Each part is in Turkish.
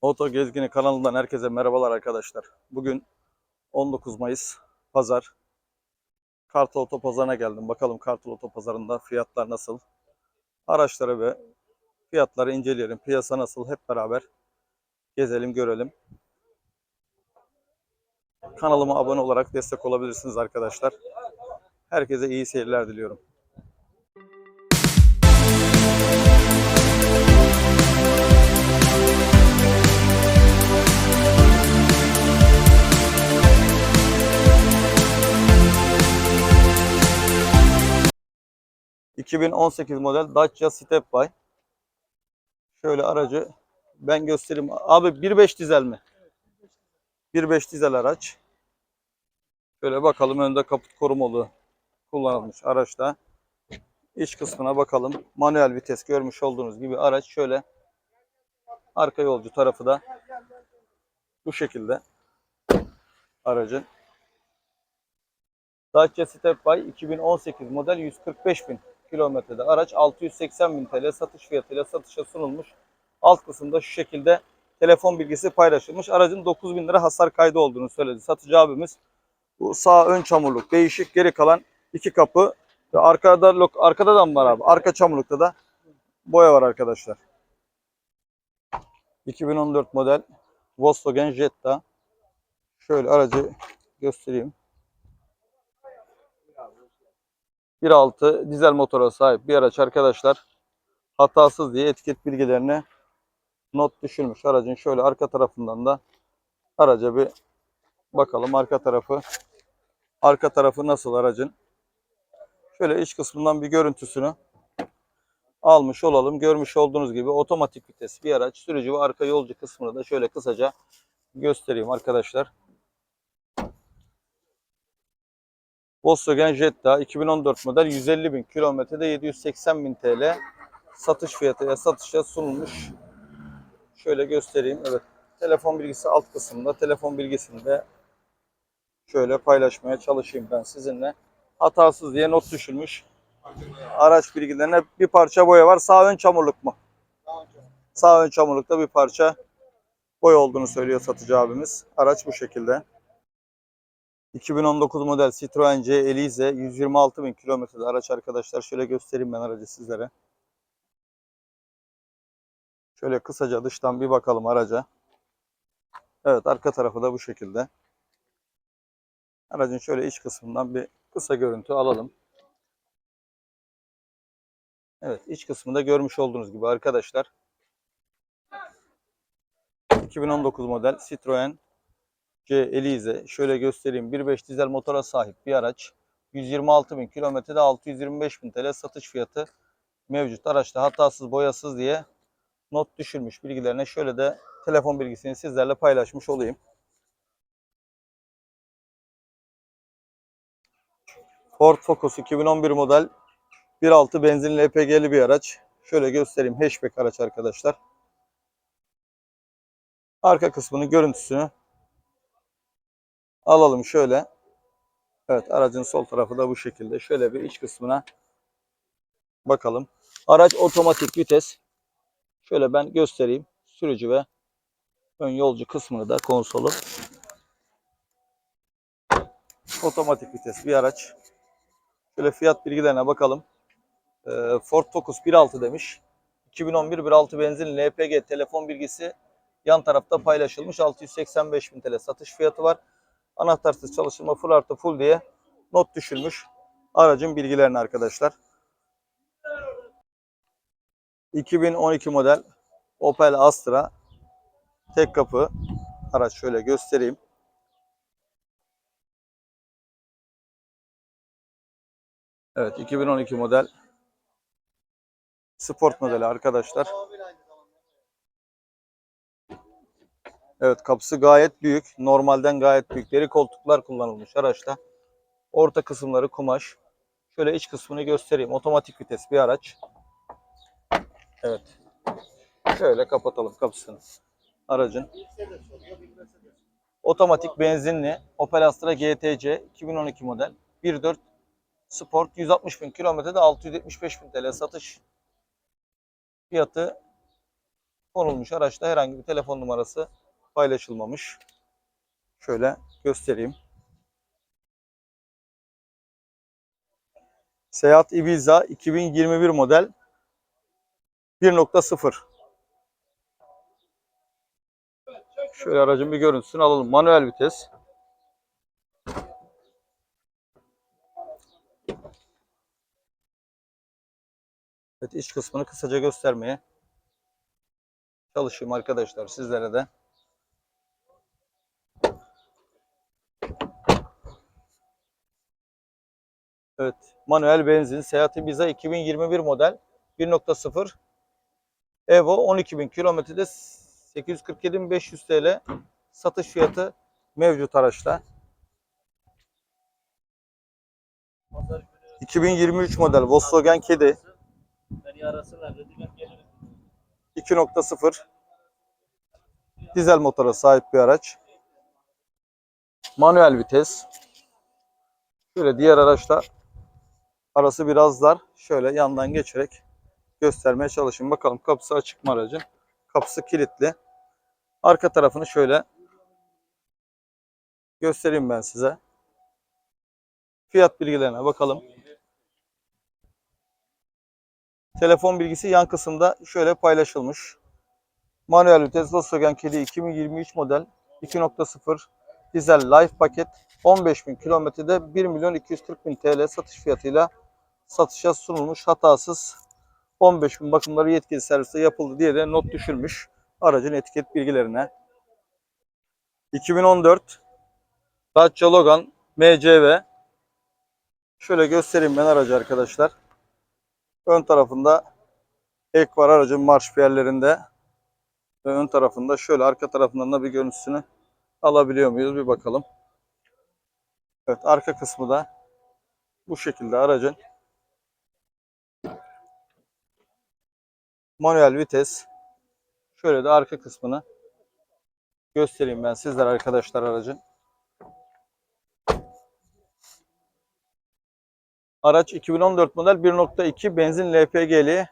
Oto Gezgini kanalından herkese merhabalar arkadaşlar. Bugün 19 Mayıs Pazar. Kartal Otopazarı'na geldim. Bakalım Kartal Otopazarı'nda fiyatlar nasıl? Araçları ve fiyatları inceleyelim. Piyasa nasıl? Hep beraber gezelim, görelim. Kanalıma abone olarak destek olabilirsiniz arkadaşlar. Herkese iyi seyirler diliyorum. ...2018 model Dacia Stepway. Şöyle aracı ben göstereyim. Abi 1.5 dizel mi? 1.5 dizel araç. Şöyle bakalım önde kaput korumalı kullanılmış araçta. İç kısmına bakalım. Manuel vites görmüş olduğunuz gibi araç şöyle arka yolcu tarafı da bu şekilde aracın. Dacia Stepway 2018 model 145 bin kilometrede araç 680 bin TL satış fiyatıyla satışa sunulmuş. Alt kısımda şu şekilde telefon bilgisi paylaşılmış. Aracın 9 bin lira hasar kaydı olduğunu söyledi satıcı abimiz. Bu sağ ön çamurluk değişik. Geri kalan iki kapı ve arkada arkada da mı var abi? Arka çamurlukta da boya var arkadaşlar. 2014 model Volkswagen Jetta. Şöyle aracı göstereyim. 1.6 dizel motora sahip bir araç arkadaşlar. Hatasız diye etiket bilgilerine not düşülmüş. Aracın şöyle arka tarafından da araca bir bakalım arka tarafı arka tarafı nasıl aracın. Şöyle iç kısmından bir görüntüsünü almış olalım. Görmüş olduğunuz gibi otomatik vites bir araç. Sürücü ve arka yolcu kısmını da şöyle kısaca göstereyim arkadaşlar. Volkswagen Jetta 2014 model 150 bin kilometrede 780 bin TL satış fiyatıyla satışa sunulmuş. Şöyle göstereyim. Evet. Telefon bilgisi alt kısımda. Telefon bilgisini de şöyle paylaşmaya çalışayım ben sizinle. Hatasız diye not düşülmüş. Araç bilgilerine bir parça boya var. Sağ ön çamurluk mu? Sağ ön çamurlukta bir parça boya olduğunu söylüyor satıcı abimiz. Araç bu şekilde. 2019 model Citroen C Elize 126 bin kilometrede araç arkadaşlar. Şöyle göstereyim ben aracı sizlere. Şöyle kısaca dıştan bir bakalım araca. Evet arka tarafı da bu şekilde. Aracın şöyle iç kısmından bir kısa görüntü alalım. Evet iç kısmında görmüş olduğunuz gibi arkadaşlar. 2019 model Citroen C Elize. Şöyle göstereyim. 1.5 dizel motora sahip bir araç. 126 bin kilometrede 625 bin TL satış fiyatı mevcut. Araçta hatasız boyasız diye not düşülmüş bilgilerine şöyle de telefon bilgisini sizlerle paylaşmış olayım. Ford Focus 2011 model 1.6 benzinli LPG'li bir araç. Şöyle göstereyim. Hatchback araç arkadaşlar. Arka kısmının görüntüsünü alalım şöyle. Evet aracın sol tarafı da bu şekilde. Şöyle bir iç kısmına bakalım. Araç otomatik vites. Şöyle ben göstereyim. Sürücü ve ön yolcu kısmını da konsolu. Otomatik vites bir araç. Şöyle fiyat bilgilerine bakalım. Ee, Ford Focus 1.6 demiş. 2011 1.6 benzin LPG telefon bilgisi yan tarafta paylaşılmış. 685 bin TL satış fiyatı var. Anahtarsız çalıştırma full artı full diye not düşülmüş. Aracın bilgilerini arkadaşlar. 2012 model Opel Astra tek kapı araç şöyle göstereyim. Evet 2012 model sport modeli arkadaşlar. Evet kapısı gayet büyük. Normalden gayet büyük. Deri koltuklar kullanılmış araçta. Orta kısımları kumaş. Şöyle iç kısmını göstereyim. Otomatik vites bir araç. Evet. Şöyle kapatalım kapısını. Aracın. Otomatik benzinli Opel Astra GTC 2012 model 1.4 Sport 160 bin kilometrede 675 bin TL satış fiyatı konulmuş araçta herhangi bir telefon numarası paylaşılmamış. Şöyle göstereyim. Seat Ibiza 2021 model 1.0 Şöyle aracın bir görüntüsünü alalım. Manuel vites. Evet iç kısmını kısaca göstermeye çalışayım arkadaşlar sizlere de. Evet manuel benzin Seat Ibiza 2021 model 1.0 Evo 12.000 kilometrede 847.500 TL satış fiyatı mevcut araçta. 2023 model Volkswagen Kedi Beni arasınlar dedi ben gelirim. 2.0 dizel motora sahip bir araç. Manuel vites. Şöyle diğer araçla arası biraz dar. Şöyle yandan geçerek göstermeye çalışayım. Bakalım kapısı açık mı aracın? Kapısı kilitli. Arka tarafını şöyle göstereyim ben size. Fiyat bilgilerine bakalım. Telefon bilgisi yan kısımda şöyle paylaşılmış. Manuel vites Volkswagen Kedi 2023 model 2.0 dizel life paket 15.000 kilometrede 1 milyon 240 bin TL satış fiyatıyla satışa sunulmuş hatasız 15.000 bakımları yetkili serviste yapıldı diye de not düşülmüş aracın etiket bilgilerine. 2014 Dacia Logan MCV Şöyle göstereyim ben aracı arkadaşlar. Ön tarafında ek var aracın marş yerlerinde. Ve ön tarafında şöyle arka tarafından da bir görüntüsünü alabiliyor muyuz bir bakalım. Evet arka kısmı da bu şekilde aracın. Manuel vites. Şöyle de arka kısmını göstereyim ben sizlere arkadaşlar aracın. Araç 2014 model 1.2 benzin LPG'li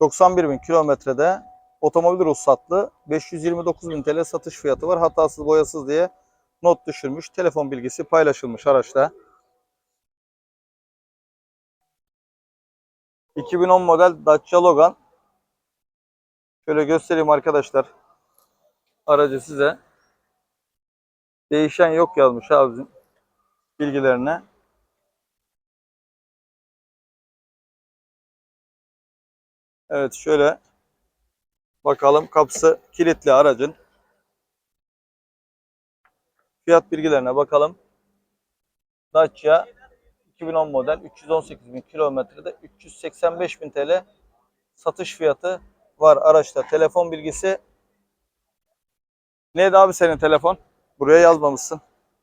91 bin kilometrede otomobil ruhsatlı 529 bin TL satış fiyatı var. Hatasız boyasız diye not düşürmüş. Telefon bilgisi paylaşılmış araçta. 2010 model Dacia Logan. Şöyle göstereyim arkadaşlar. Aracı size. Değişen yok yazmış abicim bilgilerine. Evet şöyle bakalım kapısı kilitli aracın. Fiyat bilgilerine bakalım. Dacia 2010 model 318 bin kilometrede 385 bin TL satış fiyatı var araçta. Telefon bilgisi neydi abi senin telefon? Buraya yazmamışsın.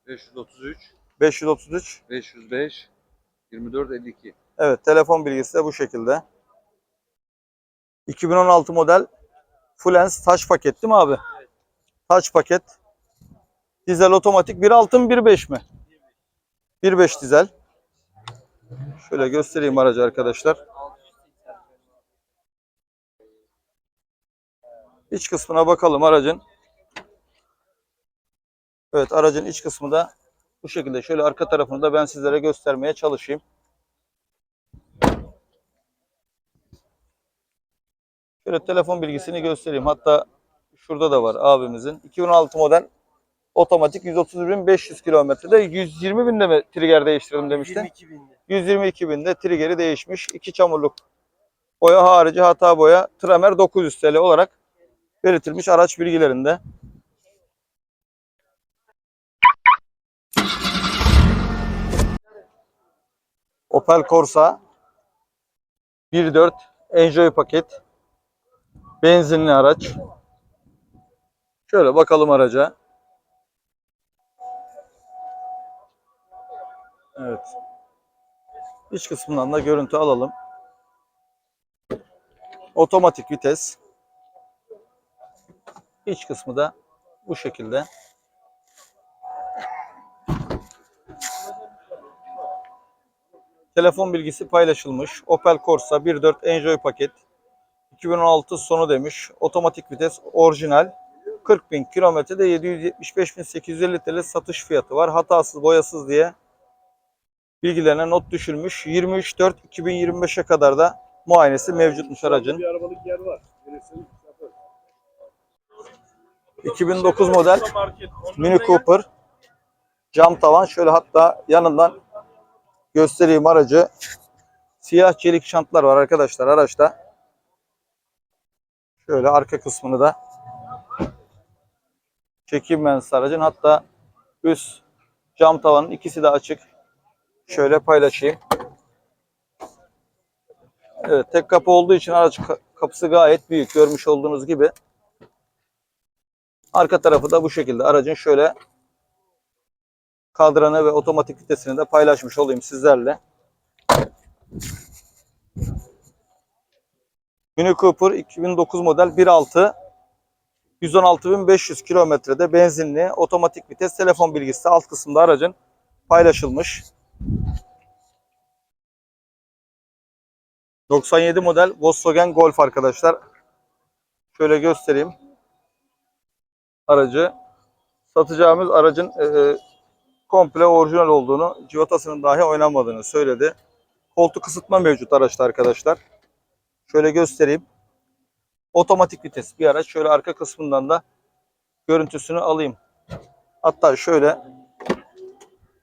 533, 533. 505, 24, 52. Evet telefon bilgisi de bu şekilde. 2016 model Fluence taş paket değil mi abi? Taş paket. Dizel otomatik 1.6 mı 1.5 mi? 1.5 dizel. Şöyle göstereyim aracı arkadaşlar. İç kısmına bakalım aracın. Evet aracın iç kısmı da bu şekilde. Şöyle arka tarafını da ben sizlere göstermeye çalışayım. Şöyle telefon bilgisini göstereyim. Hatta şurada da var abimizin. 2016 model otomatik 131.500 kilometrede 120 binde mi trigger değiştirdim demiştin? 22 binde. 122 binde triggeri değişmiş. İki çamurluk boya harici hata boya Tramer 900 TL olarak belirtilmiş araç bilgilerinde. Opel Corsa 1.4 Enjoy paket benzinli araç. Şöyle bakalım araca. Evet. İç kısmından da görüntü alalım. Otomatik vites. İç kısmı da bu şekilde. Telefon bilgisi paylaşılmış. Opel Corsa 1.4 Enjoy paket. 2016 sonu demiş. Otomatik vites orijinal. 40 bin kilometrede 775.850 TL satış fiyatı var. Hatasız boyasız diye bilgilerine not düşülmüş. 23.4.2025'e kadar da muayenesi mevcutmuş aracın. Bir arabalık yer var. Gerisini yaparız. 2009 model. Mini Cooper. Cam tavan. Şöyle hatta yanından göstereyim aracı. Siyah çelik şantlar var arkadaşlar araçta. Şöyle arka kısmını da çekeyim ben aracın. Hatta üst cam tavanın ikisi de açık. Şöyle paylaşayım. Evet tek kapı olduğu için araç ka- kapısı gayet büyük. Görmüş olduğunuz gibi. Arka tarafı da bu şekilde. Aracın şöyle kadranı ve otomatik vitesini de paylaşmış olayım sizlerle. Mini Cooper 2009 model 1.6 116.500 kilometrede benzinli otomatik vites telefon bilgisi alt kısımda aracın paylaşılmış. 97 model Volkswagen Golf arkadaşlar. Şöyle göstereyim aracı. Satacağımız aracın e, komple orijinal olduğunu, civatasının dahi oynanmadığını söyledi. Koltuk ısıtma mevcut araçta arkadaşlar. Şöyle göstereyim. Otomatik vites bir araç. Şöyle arka kısmından da görüntüsünü alayım. Hatta şöyle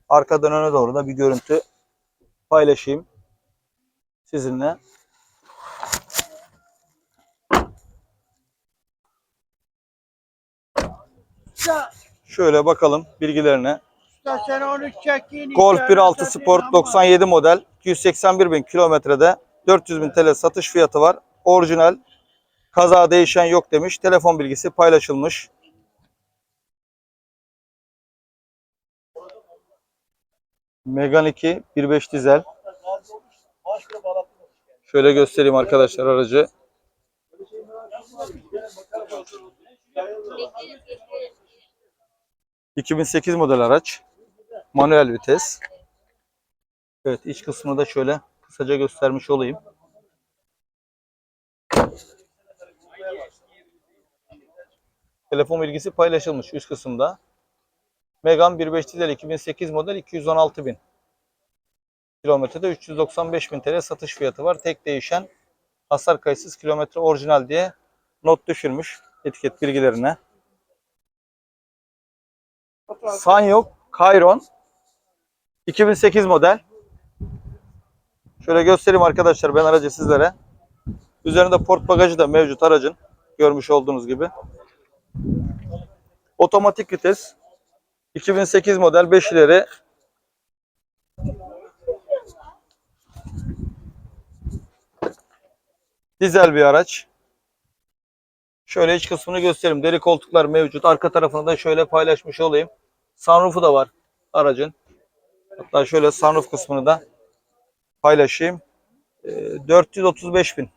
arkadan öne doğru da bir görüntü paylaşayım sizinle. Şöyle bakalım bilgilerine. Golf içeride 1.6 satın Sport ama 97 model 281 bin kilometrede 400 bin TL satış fiyatı var. Orijinal kaza değişen yok demiş. Telefon bilgisi paylaşılmış. Megane 2 1.5 dizel. Şöyle göstereyim arkadaşlar aracı. ...2008 model araç. Manuel vites. Evet iç kısmını da şöyle kısaca göstermiş olayım. Telefon bilgisi paylaşılmış üst kısımda. Megane 1.5 dizel 2008 model 216 bin. Kilometrede 395 bin TL satış fiyatı var. Tek değişen hasar kayıtsız kilometre orijinal diye not düşürmüş etiket bilgilerine. Sanyok Chiron 2008 model. Şöyle göstereyim arkadaşlar ben aracı sizlere. Üzerinde port bagajı da mevcut aracın. Görmüş olduğunuz gibi. Otomatik vites. 2008 model 5 ileri. Dizel bir araç. Şöyle iç kısmını göstereyim. Deri koltuklar mevcut. Arka tarafını da şöyle paylaşmış olayım. Sunroof'u da var aracın. Hatta şöyle sunroof kısmını da paylaşayım. Ee, 435 bin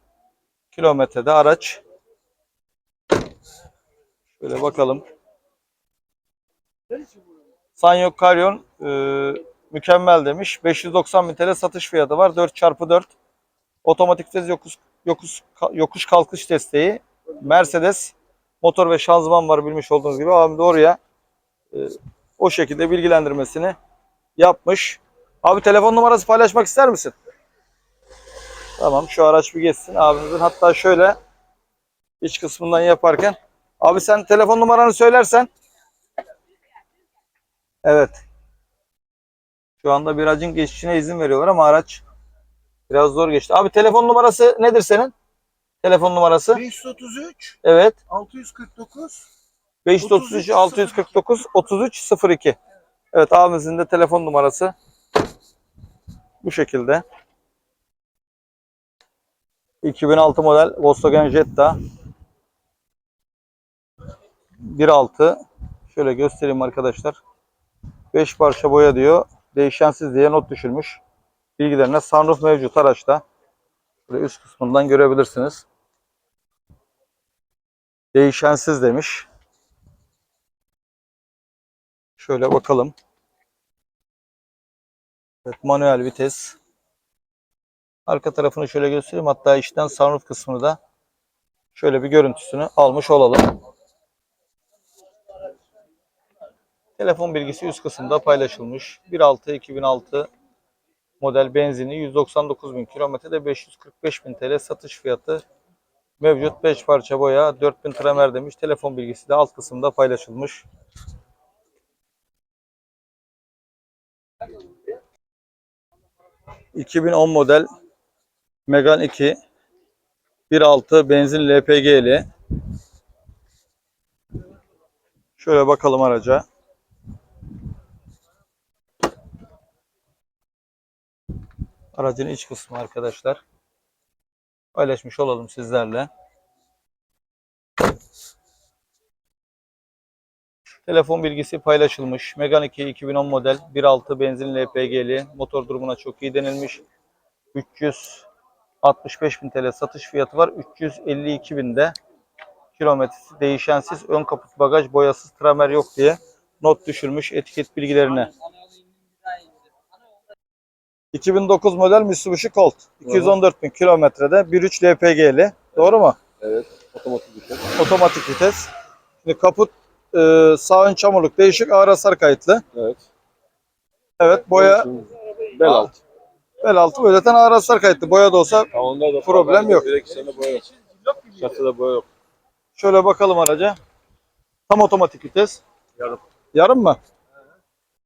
kilometrede araç. Şöyle bakalım. Sanyo Karyon e, mükemmel demiş. 590 bin TL satış fiyatı var. 4x4 otomatik vites yokuş, yokuş, yokuş kalkış desteği. Mercedes motor ve şanzıman var bilmiş olduğunuz gibi. Abim de oraya e, o şekilde bilgilendirmesini yapmış. Abi telefon numarası paylaşmak ister misin? Tamam şu araç bir geçsin abimizin. Hatta şöyle iç kısmından yaparken. Abi sen telefon numaranı söylersen. Evet. Şu anda bir aracın geçişine izin veriyorlar ama araç biraz zor geçti. Abi telefon numarası nedir senin? Telefon numarası? 533 Evet. 649 533 649 33 02. Evet abimizin de telefon numarası bu şekilde. 2006 model Volkswagen Jetta 1.6 şöyle göstereyim arkadaşlar. 5 parça boya diyor. Değişensiz diye not düşürmüş. Bilgilerine sunroof mevcut araçta. Şöyle üst kısmından görebilirsiniz. Değişensiz demiş. Şöyle bakalım. Evet, manuel vites. Arka tarafını şöyle göstereyim. Hatta içten sunroof kısmını da Şöyle bir görüntüsünü almış olalım. Telefon bilgisi üst kısımda paylaşılmış. 1.6 2006 model benzini 199 bin kilometrede 545 bin TL satış fiyatı mevcut 5 parça boya 4000 tramer demiş. Telefon bilgisi de alt kısımda paylaşılmış. ...2010 model Megane 2 1.6 benzin LPG'li. Şöyle bakalım araca. Aracın iç kısmı arkadaşlar. Paylaşmış olalım sizlerle. Telefon bilgisi paylaşılmış. Megane 2 2010 model 1.6 benzin LPG'li. Motor durumuna çok iyi denilmiş. 365 bin TL satış fiyatı var. 352 binde kilometresi değişensiz ön kaput bagaj boyasız tramer yok diye not düşürmüş etiket bilgilerine. 2009 model Mitsubishi Colt. 214 bin kilometrede 1.3 LPG'li. Doğru mu? Evet. Otomatik vites. Otomatik vites. Şimdi kaput e, sağ ön çamurluk değişik ağır hasar kayıtlı. Evet. Evet boya Bel alt. bel altı boya zaten ağır hasar kayıtlı. Boya da olsa onda da Problem yok. Direksiyonda boya yok. Çatıda boya yok. şöyle bakalım araca. Tam otomatik vites. Yarım. Yarım mı?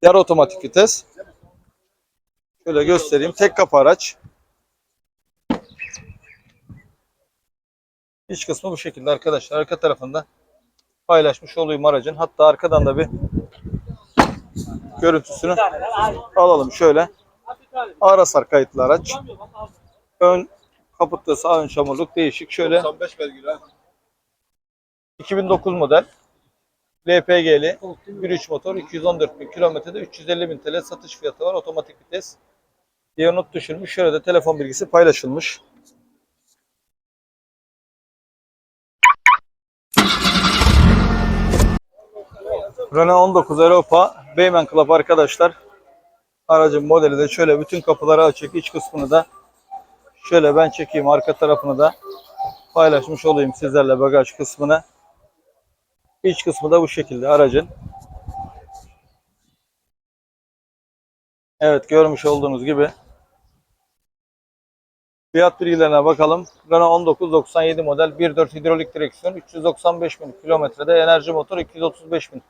Yarı otomatik vites. Şöyle göstereyim. Tek kapı araç. İç kısmı bu şekilde arkadaşlar. Arka tarafında paylaşmış olayım aracın. Hatta arkadan da bir görüntüsünü alalım şöyle. Ağır hasar kayıtlı araç. Ön kaputta sağ ön çamurluk değişik. Şöyle 95 belgili ha. 2009 model LPG'li 1.3 motor 214 bin kilometrede 350 bin TL satış fiyatı var. Otomatik vites. Diye not düşürmüş. Şöyle de telefon bilgisi paylaşılmış. Renault 19 Europa Beymen Club arkadaşlar. Aracın modeli de şöyle bütün kapıları açık. iç kısmını da şöyle ben çekeyim arka tarafını da paylaşmış olayım sizlerle bagaj kısmını. İç kısmı da bu şekilde aracın. Evet görmüş olduğunuz gibi. Fiyat bilgilerine bakalım. Renault 1997 model 1.4 hidrolik direksiyon 395 bin kilometrede enerji motor 235 bin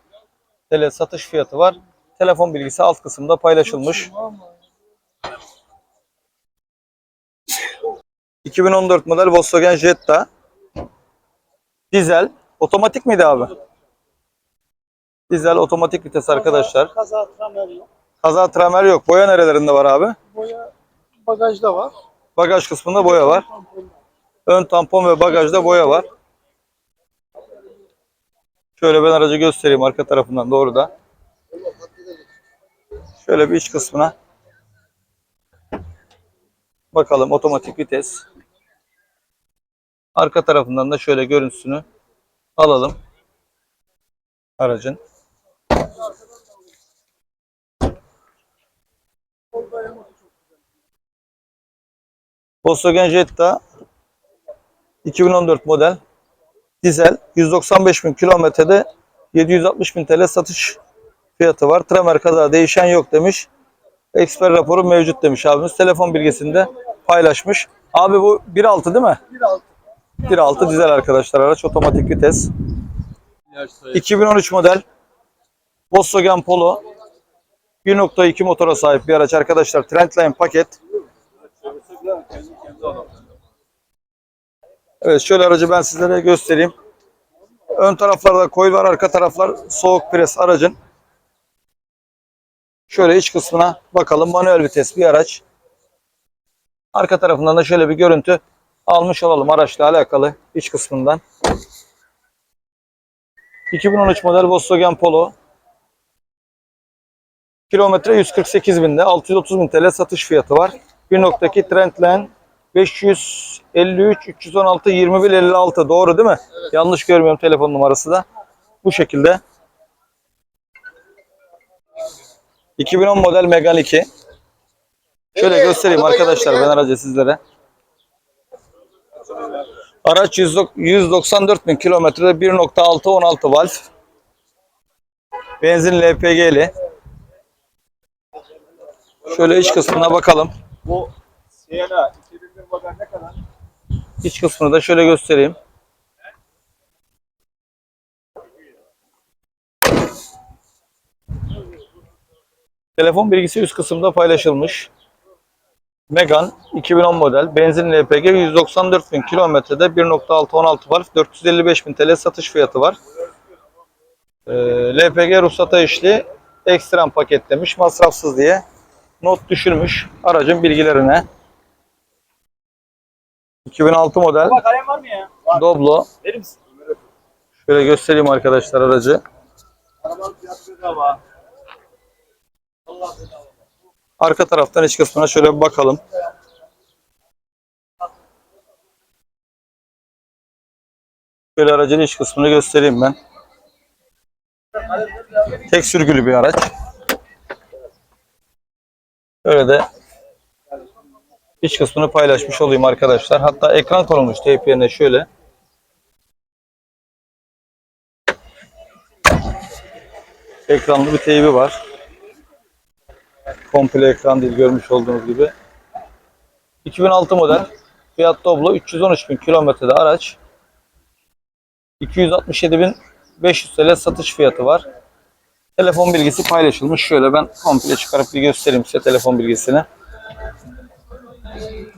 TL satış fiyatı var. Telefon bilgisi alt kısımda paylaşılmış. 2014 model Volkswagen Jetta. Dizel. Otomatik miydi abi? Dizel otomatik vites arkadaşlar. Kaza tramer yok. Kaza tramer yok. Boya nerelerinde var abi? Boya bagajda var. Bagaj kısmında boya var. Ön tampon ve bagajda boya var. Şöyle ben aracı göstereyim arka tarafından doğru da. Şöyle bir iç kısmına. Bakalım otomatik vites. Arka tarafından da şöyle görüntüsünü alalım. Aracın. Volkswagen Jetta 2014 model dizel 195 bin kilometrede 760 bin TL satış fiyatı var. Tramer kaza değişen yok demiş. Eksper raporu mevcut demiş abimiz. Telefon bilgisinde paylaşmış. Abi bu 1.6 değil mi? 1.6. 1.6 dizel arkadaşlar araç otomatik vites. Yaş sayı. 2013 model Volkswagen Polo 1.2 motora sahip bir araç arkadaşlar. Trendline paket. Evet şöyle aracı ben sizlere göstereyim. Ön taraflarda koil var, arka taraflar soğuk pres aracın. Şöyle iç kısmına bakalım. Manuel vites bir araç. Arka tarafından da şöyle bir görüntü almış olalım araçla alakalı iç kısmından. 2013 model Volkswagen Polo. Kilometre 148 binde 630 bin TL satış fiyatı var. 1.2 Trendline 553 316 21 56 doğru değil mi? Yanlış görmüyorum telefon numarası da. Bu şekilde. 2010 model Megane 2. Şöyle göstereyim arkadaşlar ben aracı sizlere. Araç 100 194 bin kilometrede 1.6 16 valv. Benzin LPG'li. Şöyle iç kısmına bakalım. Bu Sienna 2001 model ne kadar? İç kısmını da şöyle göstereyim. Telefon bilgisi üst kısımda paylaşılmış. Megane 2010 model benzin LPG 194 bin kilometrede 1.6 16 valv 455 bin TL satış fiyatı var. Ee, LPG ruhsata işli ekstrem paketlemiş masrafsız diye not düşülmüş aracın bilgilerine. 2006 model Bak kalem var mı ya? Doblo. Verir misin? Şöyle göstereyim arkadaşlar aracı. Arka taraftan iç kısmına şöyle bir bakalım. Şöyle aracın iç kısmını göstereyim ben. Tek sürgülü bir araç. Böyle de iç kısmını paylaşmış olayım arkadaşlar. Hatta ekran konulmuş teyp yerine şöyle. Ekranlı bir teybi var. Komple ekran değil görmüş olduğunuz gibi. 2006 model Fiat Doblo 313 bin kilometrede araç. 267.500 TL satış fiyatı var. Telefon bilgisi paylaşılmış. Şöyle ben komple çıkarıp bir göstereyim size telefon bilgisini. Thank you.